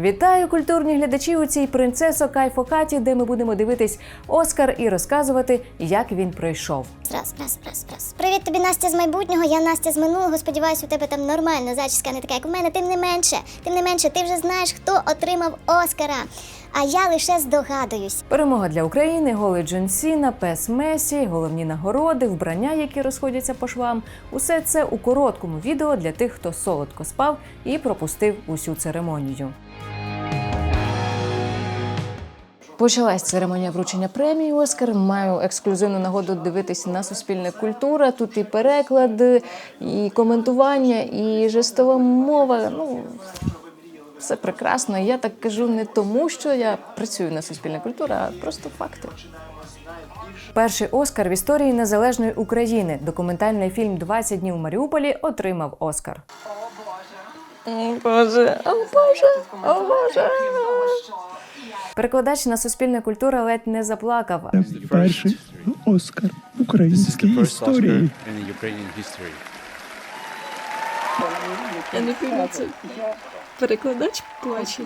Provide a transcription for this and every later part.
Вітаю культурні глядачі у цій принцесо Кайфокаті, де ми будемо дивитись Оскар і розказувати, як він пройшов. Раз, раз, раз, раз. Привіт тобі, Настя з майбутнього. Я Настя з минулого. Сподіваюся, у тебе там нормальна зачіска, не така, як у мене. Тим не менше, тим не менше, ти вже знаєш, хто отримав Оскара. А я лише здогадуюсь. Перемога для України, голий Джон Сіна, пес Месі, головні нагороди, вбрання, які розходяться по швам. Усе це у короткому відео для тих, хто солодко спав і пропустив усю церемонію. Почалась церемонія вручення премії Оскар. Маю ексклюзивну нагоду дивитися на суспільне культура. Тут і переклад, і коментування, і жестова мова. Ну все прекрасно. Я так кажу не тому, що я працюю на суспільне культура, а просто факти. Перший Оскар в історії незалежної України. Документальний фільм «20 днів у Маріуполі отримав Оскар. О Боже, о Боже, о Боже. Перекладач на суспільне культура ледь не заплакав. Це перший Оскар українській історії. Я не пойму, це перекладач плаче.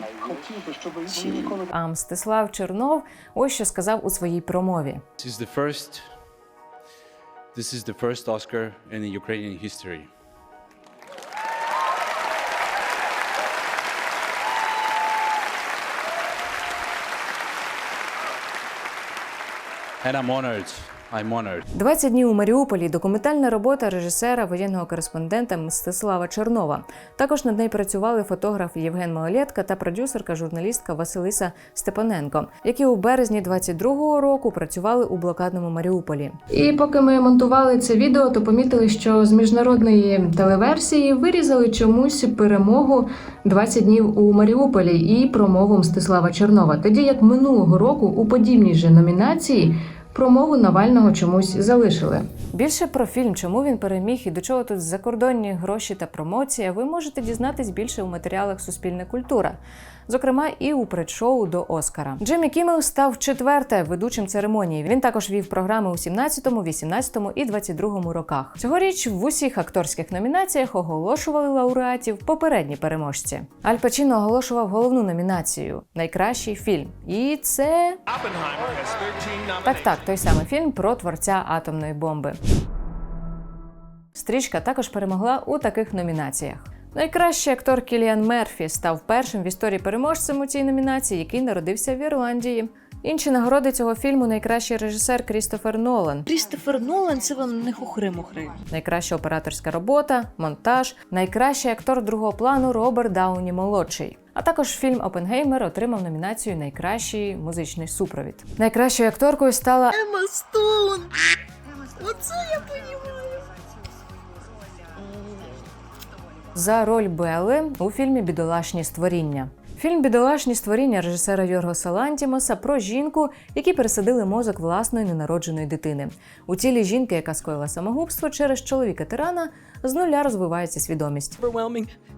А Мстислав Чернов ось що сказав у своїй промові. This is the first. This is the first Oscar in the Ukrainian history. and I'm honored. I'm honored. «20 днів у Маріуполі документальна робота режисера воєнного кореспондента Мстислава Чернова. Також над нею працювали фотограф Євген Малолєтка та продюсерка, журналістка Василиса Степаненко, які у березні 22-го року працювали у блокадному Маріуполі. І поки ми монтували це відео, то помітили, що з міжнародної телеверсії вирізали чомусь перемогу «20 днів у Маріуполі і промову Мстислава Чернова. Тоді як минулого року у подібній же номінації. Промову Навального чомусь залишили. Більше про фільм, чому він переміг і до чого тут закордонні гроші та промоція, ви можете дізнатись більше у матеріалах Суспільне культура, зокрема і у предшоу до Оскара. Джиммі Кіммел став четверте ведучим церемонії. Він також вів програми у 17-му, 18-му і 22-му роках. Цьогоріч в усіх акторських номінаціях оголошували лауреатів попередні переможці. Аль Пачіно оголошував головну номінацію найкращий фільм. І це так, так, той самий фільм про творця атомної бомби. Стрічка також перемогла у таких номінаціях. Найкращий актор Кіліан Мерфі став першим в історії переможцем у цій номінації, який народився в Ірландії. Інші нагороди цього фільму найкращий режисер Крістофер Нолан, Крістофер Нолан це вам не хухри-мухри. найкраща операторська робота, монтаж, найкращий актор другого плану Роберт Дауні молодший. А також фільм Опенгеймер отримав номінацію Найкращий музичний супровід. Найкращою акторкою стала Ема Стоун! Оце я понімаю. За роль Белли у фільмі Бідолашні створіння. Фільм Бідолашні створіння режисера Йоргоса Лантімоса про жінку, які пересадили мозок власної ненародженої дитини. У тілі жінки, яка скоїла самогубство через чоловіка тирана, з нуля розвивається свідомість.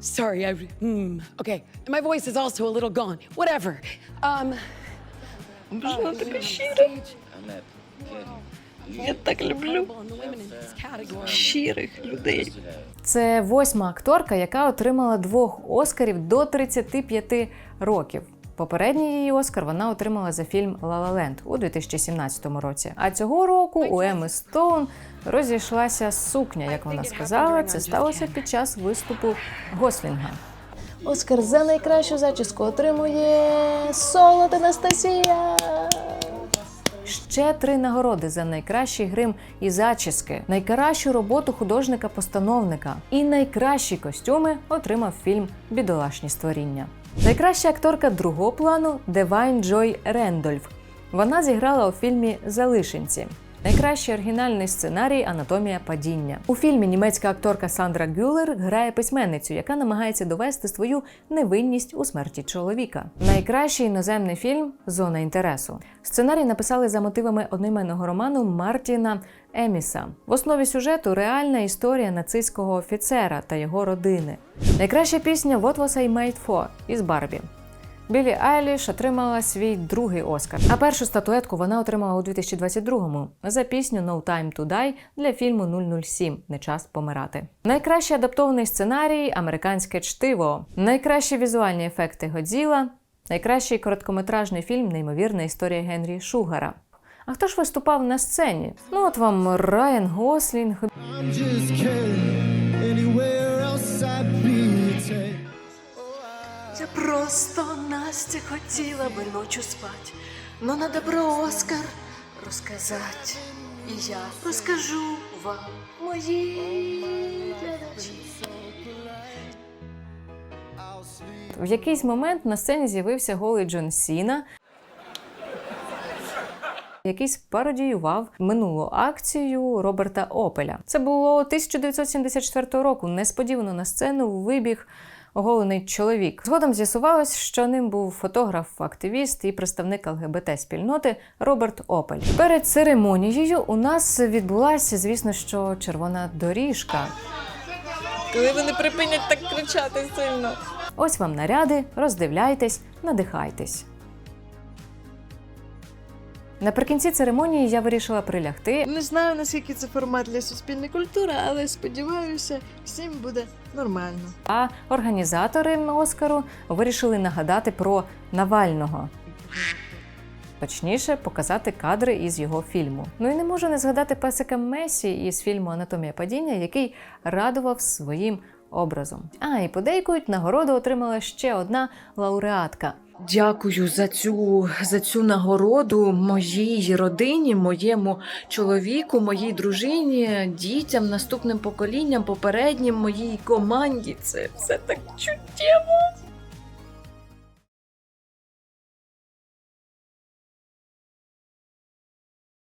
Sorry, I. Hmm. Okay, my voice is also a little gone. Whatever. Um. Вона така щира. Я так люблю щирих людей. Це восьма акторка, яка отримала двох Оскарів до 35 років. Попередній її Оскар вона отримала за фільм «Ла Ла Ленд» у 2017 році. А цього року у Еми Стоун розійшлася сукня, як вона сказала. Це сталося під час виступу Гослінга. Оскар за найкращу зачіску отримує Солод Анастасія. Ще три нагороди за найкращий грим і зачіски, найкращу роботу художника-постановника і найкращі костюми отримав фільм Бідолашні створіння. Найкраща акторка другого плану Девайн Джой Рендольф. Вона зіграла у фільмі Залишенці. Найкращий оригінальний сценарій Анатомія падіння. У фільмі німецька акторка Сандра Гюлер грає письменницю, яка намагається довести свою невинність у смерті чоловіка. Найкращий іноземний фільм Зона інтересу. Сценарій написали за мотивами одноіменного роману Мартіна Еміса. В основі сюжету реальна історія нацистського офіцера та його родини. Найкраща пісня What Was I Made For із Барбі. Білі Айліш отримала свій другий Оскар. А першу статуетку вона отримала у 2022-му за пісню No Time to Die для фільму 007 Не час помирати. Найкращий адаптований сценарій американське чтиво, найкращі візуальні ефекти Годзіла, найкращий короткометражний фільм Неймовірна історія Генрі Шугара. А хто ж виступав на сцені? Ну от вам Райан Гослінг, Я просто Настя хотіла би ночу спать, но надо про Оскар розказати. І я розкажу вам, мої. В якийсь момент на сцені з'явився голий Джон Сіна, який спародіював минулу акцію Роберта Опеля. Це було 1974 року. Несподівано на сцену вибіг оголений чоловік. Згодом з'ясувалось, що ним був фотограф, активіст і представник ЛГБТ-спільноти Роберт Опель. Перед церемонією у нас відбулася, звісно, що червона доріжка. Коли вони припинять так кричати сильно. Ось вам наряди, роздивляйтесь, надихайтесь. Наприкінці церемонії я вирішила прилягти, Не знаю, наскільки це формат для суспільної культури, але сподіваюся, всім буде нормально. а організатори Оскару вирішили нагадати про Навального. Точніше, показати кадри із його фільму. Ну і не можу не згадати песика Месі із фільму Анатомія падіння, який радував своїм образом. А і подейкують, нагороду отримала ще одна лауреатка. Дякую за цю, за цю нагороду моїй родині, моєму чоловіку, моїй дружині, дітям, наступним поколінням, попереднім, моїй команді. Це все так чуттєво.